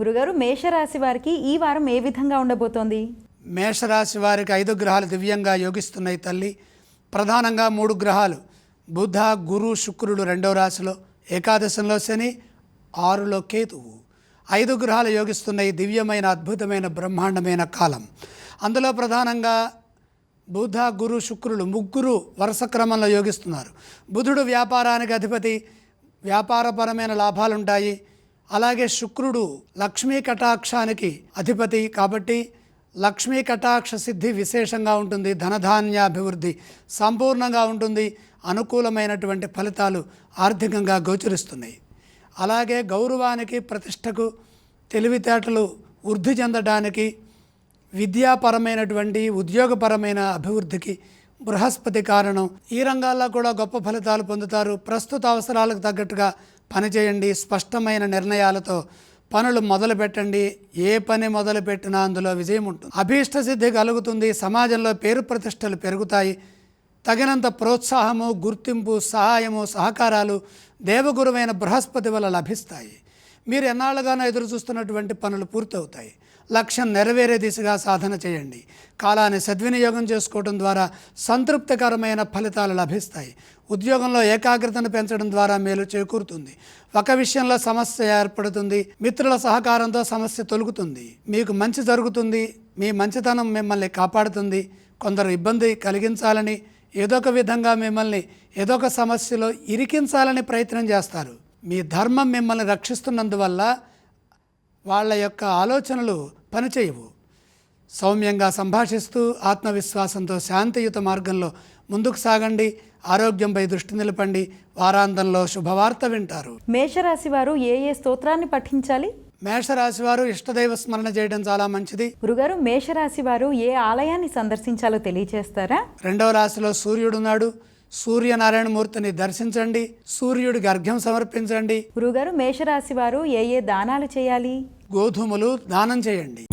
గురుగారు మేషరాశి వారికి ఈ వారం ఏ విధంగా ఉండబోతోంది? మేషరాశి వారికి ఐదు గ్రహాలు దివ్యంగా యోగిస్తున్నాయి తల్లి. ప్రధానంగా మూడు గ్రహాలు. బుధ గురు శుక్రుడు రెండవ రాశిలో ఏకాదశంలో శని ఆరులో కేతువు. ఐదు గ్రహాలు యోగిస్తున్నాయి దివ్యమైన అద్భుతమైన బ్రహ్మాండమైన కాలం. అందులో ప్రధానంగా బుధ గురు శుక్రులు ముగ్గురు వరుస క్రమంలో యోగిస్తున్నారు. బుధుడు వ్యాపారానికి అధిపతి. వ్యాపారపరమైన లాభాలుంటాయి. అలాగే శుక్రుడు లక్ష్మీ కటాక్షానికి అధిపతి కాబట్టి లక్ష్మీ కటాక్ష సిద్ధి విశేషంగా ఉంటుంది. ధనధాన్యాభివృద్ధి సంపూర్ణంగా ఉంటుంది. అనుకూలమైనటువంటి ఫలితాలు ఆర్థికంగా గోచరిస్తున్నాయి. అలాగే గౌరవానికి ప్రతిష్టకు తెలివితేటలు వృద్ధి చెందడానికి విద్యాపరమైనటువంటి ఉద్యోగపరమైన అభివృద్ధికి బృహస్పతి కారణం. ఈ రంగాల్లో కూడా గొప్ప ఫలితాలు పొందుతారు. ప్రస్తుత అవసరాలకు తగ్గట్టుగా పనిచేయండి స్పష్టమైన నిర్ణయాలతో పనులు మొదలు పెట్టండి ఏ పని మొదలు పెట్టినా అందులో విజయం ఉంటుంది. అభీష్ట సిద్ధి కలుగుతుంది. సమాజంలో పేరు ప్రతిష్టలు పెరుగుతాయి. తగినంత ప్రోత్సాహము గుర్తింపు సహాయము సహకారాలు దేవగురువైన బృహస్పతి వల్ల లభిస్తాయి. మీరు ఎన్నాళ్ళుగానో ఎదురు చూస్తున్నటువంటి పనులు పూర్తవుతాయి. లక్ష్యం నెరవేరే దిశగా సాధన చేయండి. కాలాన్ని సద్వినియోగం చేసుకోవడం ద్వారా సంతృప్తికరమైన ఫలితాలు లభిస్తాయి. ఉద్యోగంలో ఏకాగ్రతను పెంచడం ద్వారా మేలు చేకూరుతుంది. ఒక విషయంలో సమస్య ఏర్పడుతుంది. మిత్రుల సహకారంతో సమస్య తొలుగుతుంది. మీకు మంచి జరుగుతుంది. మీ మంచితనం మిమ్మల్ని కాపాడుతుంది. కొందరు ఇబ్బంది కలిగించాలని ఏదో ఒక విధంగా మిమ్మల్ని ఏదో ఒక సమస్యలో ఇరికించాలని ప్రయత్నం చేస్తారు. మీ ధర్మం మిమ్మల్ని రక్షిస్తున్నందువల్ల వాళ్ళ యొక్క ఆలోచనలు పనిచేయవు. సౌమ్యంగా సంభాషిస్తూ ఆత్మవిశ్వాసంతో శాంతియుత మార్గంలో ముందుకు సాగండి. ఆరోగ్యంపై దృష్టి నిలపండి. వారాంతంలో శుభవార్త వింటారు. మేషరాశి వారు ఏ ఏ స్తోత్రాన్ని పఠించాలి? మేషరాశి వారు ఇష్టదైవ స్మరణ చేయడం చాలా మంచిది. గురుగారు మేషరాశి వారు ఏ ఆలయాన్ని సందర్శించాలో తెలియచేస్తారా? రెండవ రాశిలో సూర్యుడున్నాడు. సూర్యనారాయణమూర్తిని దర్శించండి సూర్యుడికి అర్ఘ్యం సమర్పించండి. గురుగారు మేషరాశి వారు ఏ ఏ దానాలు చేయాలి? గోధుమలు దానం చేయండి.